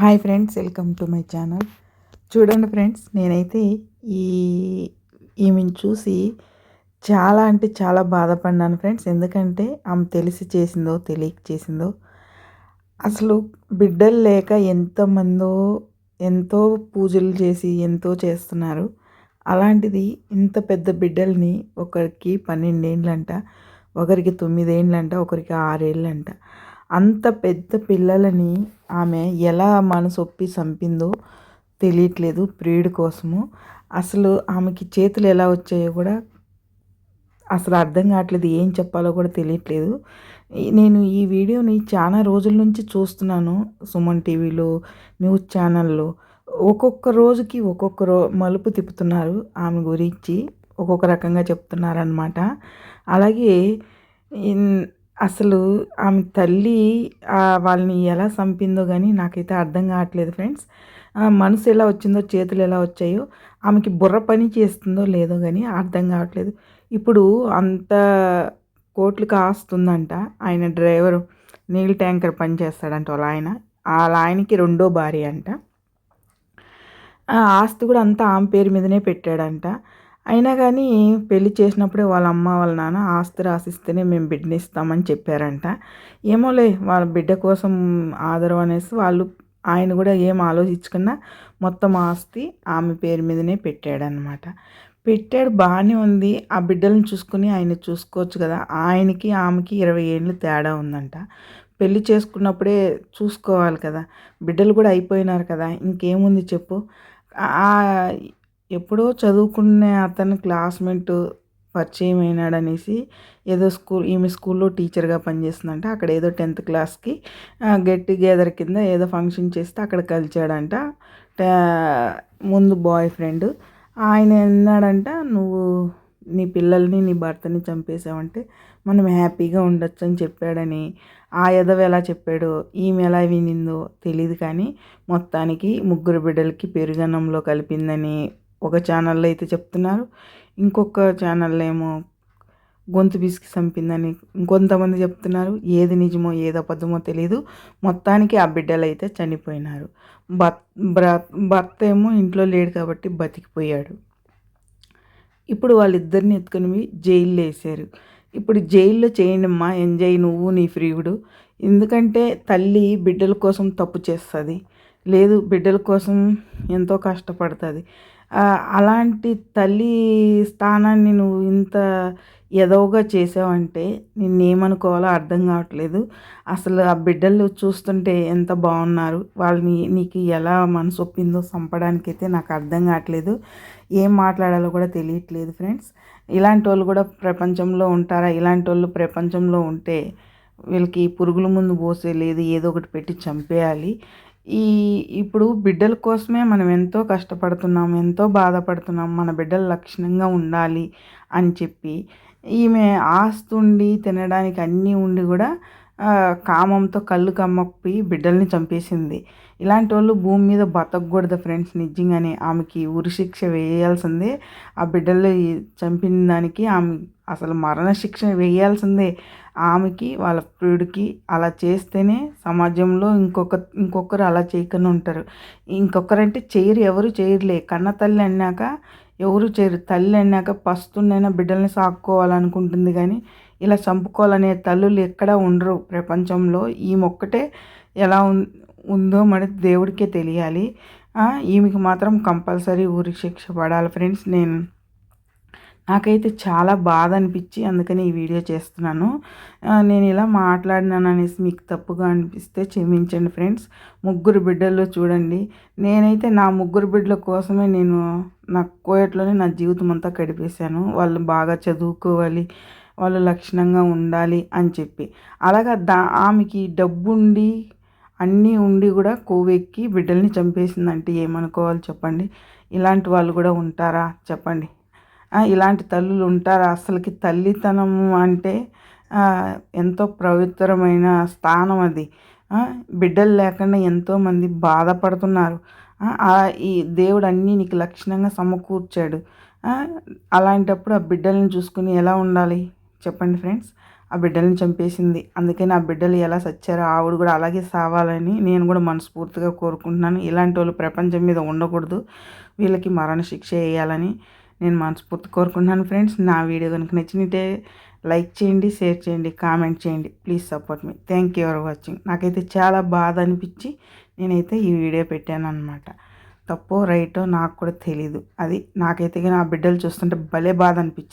Hi friends welcome to my channel. చూడండి friends నేనైతే ఈ ఈమెను చూసి చాలా అంటే చాలా బాధపడినాను ఫ్రెండ్స్. ఎందుకంటే ఆమె తెలిసి చేసిందో తెలియక చేసిందో అసలు బిడ్డలు లేక ఎంతమందో ఎంతో పూజలు చేసి ఎంతో చేస్తున్నారు. అలాంటిది ఇంత పెద్ద బిడ్డల్ని ఒకరికి పన్నెండేళ్ళంట ఒకరికి తొమ్మిదేళ్ళంట ఒకరికి ఆరేళ్ళంట. అంత పెద్ద పిల్లలని ఆమె ఎలా మనసు ఒప్పి చంపిందో తెలియట్లేదు ప్రియుడి కోసము. అసలు ఆమెకి చేతులు ఎలా వచ్చాయో కూడా అసలు అర్థం కావట్లేదు ఏం చెప్పాలో కూడా తెలియట్లేదు. నేను ఈ వీడియోని చాలా రోజుల నుంచి చూస్తున్నాను సుమన్ టీవీలో న్యూస్ ఛానల్లో. ఒక్కొక్క రోజుకి ఒక్కొక్క రో మలుపు తిప్పుతున్నారు ఆమె గురించి. ఒక్కొక్క రకంగా చెప్తున్నారనమాట అలాగే అసలు ఆమె తల్లి వాళ్ళని ఎలా చంపిందో కానీ నాకైతే అర్థం కావట్లేదు ఫ్రెండ్స్. మనసు ఎలా వచ్చిందో చేతులు ఎలా వచ్చాయో ఆమెకి బుర్ర పని చేస్తుందో లేదో కానీ అర్థం కావట్లేదు. ఇప్పుడు అంత కోట్లు కాస్తుందంట ఆయన డ్రైవరు. నీళ్ళ ట్యాంకర్ పని చేస్తాడంట వాళ్ళ ఆయన. వాళ్ళ ఆయనకి రెండో భార్య అంట. ఆస్తి కూడా అంతా ఆమె పేరు మీదనే పెట్టాడంట. అయినా కానీ పెళ్ళి చేసినప్పుడే వాళ్ళ అమ్మ వాళ్ళ నాన్న ఆస్తి రాసిస్తేనే మేము బిడ్డని ఇస్తామని చెప్పారంట. ఏమోలే వాళ్ళ బిడ్డ కోసం ఆదరం అనేసి వాళ్ళు ఆయన కూడా ఏం ఆలోచించకుండా మొత్తం ఆస్తి ఆమె పేరు మీదనే పెట్టాడనమాట పెట్టాడు బాగానే ఉంది. ఆ బిడ్డలను చూసుకుని ఆయన చూసుకోవచ్చు కదా. ఆయనకి ఆమెకి ఇరవై ఏళ్ళు తేడా ఉందంట. పెళ్ళి చేసుకున్నప్పుడే చూసుకోవాలి కదా. బిడ్డలు కూడా అయిపోయినారు కదా. ఇంకేముంది చెప్పు? ఎప్పుడో చదువుకునే అతను క్లాస్మేట్ పరిచయం అయినాడనేసి ఏదో స్కూల్ ఈమె స్కూల్లో టీచర్గా పనిచేస్తుందంట. అక్కడ ఏదో టెన్త్ క్లాస్కి గెట్ టుగెదర్ కింద ఏదో ఫంక్షన్ చేస్తే అక్కడ కలిచాడంట. ముందు బాయ్ ఫ్రెండ్. ఆయన అన్నాడంట నువ్వు నీ పిల్లల్ని నీ భర్తని చంపేసావంటే మనం హ్యాపీగా ఉండొచ్చు అని చెప్పాడని. ఆ ఎదవ ఎలా చెప్పాడో ఈమె ఎలా వినిందో తెలియదు కానీ మొత్తానికి ముగ్గురు బిడ్డలకి పెరుగన్నంలో కలిపిందని ఒక ఛానల్లో అయితే చెప్తున్నారు. ఇంకొక ఛానల్లో ఏమో గొంతు బిసికి చంపిందని ఇంకొంతమంది చెప్తున్నారు. ఏది నిజమో ఏది అబద్ధమో తెలియదు మొత్తానికి ఆ బిడ్డలు అయితే చనిపోయినారు. భర్త ఏమో ఇంట్లో లేడు కాబట్టి బతికిపోయాడు. ఇప్పుడు వాళ్ళిద్దరిని ఎత్తుకుని జైల్లో వేసారు. ఇప్పుడు జైల్లో చేయనమ్మా ఎంజాయ్ నువ్వు నీ ఫ్రీవుడు ఎందుకంటే తల్లి బిడ్డల కోసం తప్పు చేస్తుంది. లేదు బిడ్డల కోసం ఎంతో కష్టపడుతుంది. అలాంటి తల్లి స్థానాన్ని నువ్వు ఇంత ఎదవగా చేసావంటే నిన్నేమనుకోవాలో అర్థం కావట్లేదు. అసలు ఆ బిడ్డలు చూస్తుంటే ఎంత బాగున్నారు. వాళ్ళని నీకు ఎలా మనసు ఒప్పిందో చంపడానికైతే నాకు అర్థం కావట్లేదు. ఏం మాట్లాడాలో కూడా తెలియట్లేదు ఫ్రెండ్స్. ఇలాంటి వాళ్ళు కూడా ప్రపంచంలో ఉంటారా? ఇలాంటి వాళ్ళు ప్రపంచంలో ఉంటే వీళ్ళకి పురుగుల ముందు పోసే లేదు. ఏదో ఒకటి పెట్టి చంపేయాలి. ఈ ఇప్పుడు బిడ్డల కోసమే మనం ఎంతో కష్టపడుతున్నాం ఎంతో బాధపడుతున్నాం మన బిడ్డలు లక్షణంగా ఉండాలి అని చెప్పి ఈమె ఆస్తుండి తినడానికి అన్నీ ఉండి కూడా కామంతో కళ్ళు కమ్మకపోయి బిడ్డల్ని చంపేసింది. ఇలాంటి వాళ్ళు భూమి మీద బతకూడదు ఫ్రెండ్స్. నిజంగానే ఆమెకి ఉరిశిక్ష వేయాల్సిందే. ఆ బిడ్డలు చంపిన దానికి ఆమె అసలు మరణశిక్ష వేయాల్సిందే. ఆమెకి వాళ్ళ ప్రియుడికి అలా చేస్తేనే సమాజంలో ఇంకొక ఇంకొకరు అలా చేయకుండా ఉంటారు. ఇంకొకరంటే చేయరు ఎవరు చేయరులే. కన్న తల్లి అన్నాక ఎవరు చేయరు. తల్లి అన్నాక పస్తున్నైనా బిడ్డల్ని సాక్కోవాలనుకుంటుంది కానీ ఇలా చంపుకోవాలనే తల్లులు ఎక్కడా ఉండరు ప్రపంచంలో. ఈ మొక్కటే ఎలా ఉందో మరి దేవుడికే తెలియాలి. ఈమెకి మాత్రం కంపల్సరీ ఊరి శిక్ష పడాలి ఫ్రెండ్స్. నేను నాకైతే చాలా బాధ అనిపించి అందుకని ఈ వీడియో చేస్తున్నాను. నేను ఇలా మాట్లాడినాను అనేసి మీకు తప్పుగా అనిపిస్తే క్షమించండి ఫ్రెండ్స్. ముగ్గురు బిడ్డల్లో చూడండి. నేనైతే నా ముగ్గురు బిడ్డల కోసమే నేను నా కోయట్లోనే నా జీవితం అంతా గడిపేశాను. వాళ్ళు బాగా చదువుకోవాలి. వాళ్ళు లక్షణంగా ఉండాలి అని చెప్పి. అలాగా దా ఆమెకి డబ్బుండి అన్నీ ఉండి కూడా కొవ్వెక్కి బిడ్డల్ని చంపేసిందంటే ఏమనుకోవాలి చెప్పండి? ఇలాంటి వాళ్ళు కూడా ఉంటారా చెప్పండి? ఇలాంటి తల్లులు ఉంటారా? అసలుకి తల్లితనం అంటే ఎంతో పవిత్రమైన స్థానం అది. బిడ్డలు లేకుండా ఎంతోమంది బాధపడుతున్నారు. ఈ దేవుడు అన్నీ నీకు లక్షణంగా సమకూర్చాడు. అలాంటప్పుడు ఆ బిడ్డలను చూసుకుని ఎలా ఉండాలి? చెప్పండి ఫ్రెండ్స్. ఆ బిడ్డల్ని చంపేసింది. అందుకని ఆ బిడ్డలు ఎలా సచ్చారో ఆవిడ కూడా అలాగే సావాలని నేను కూడా మనస్ఫూర్తిగా కోరుకుంటున్నాను. ఇలాంటి వాళ్ళు ప్రపంచం మీద ఉండకూడదు. వీళ్ళకి మరణ శిక్ష వేయాలని నేను మనస్ఫూర్తి కోరుకుంటున్నాను ఫ్రెండ్స్. నా వీడియో కనుక నచ్చినట్టే లైక్ చేయండి షేర్ చేయండి కామెంట్ చేయండి. Please support me. Thank you for watching. నాకైతే చాలా బాధ అనిపించి నేనైతే ఈ వీడియో పెట్టాను అనమాట తప్పో రైటో నాకు కూడా తెలీదు. అది నాకైతే నా బిడ్డలు చూస్తుంటే భలే బాధ అనిపించింది.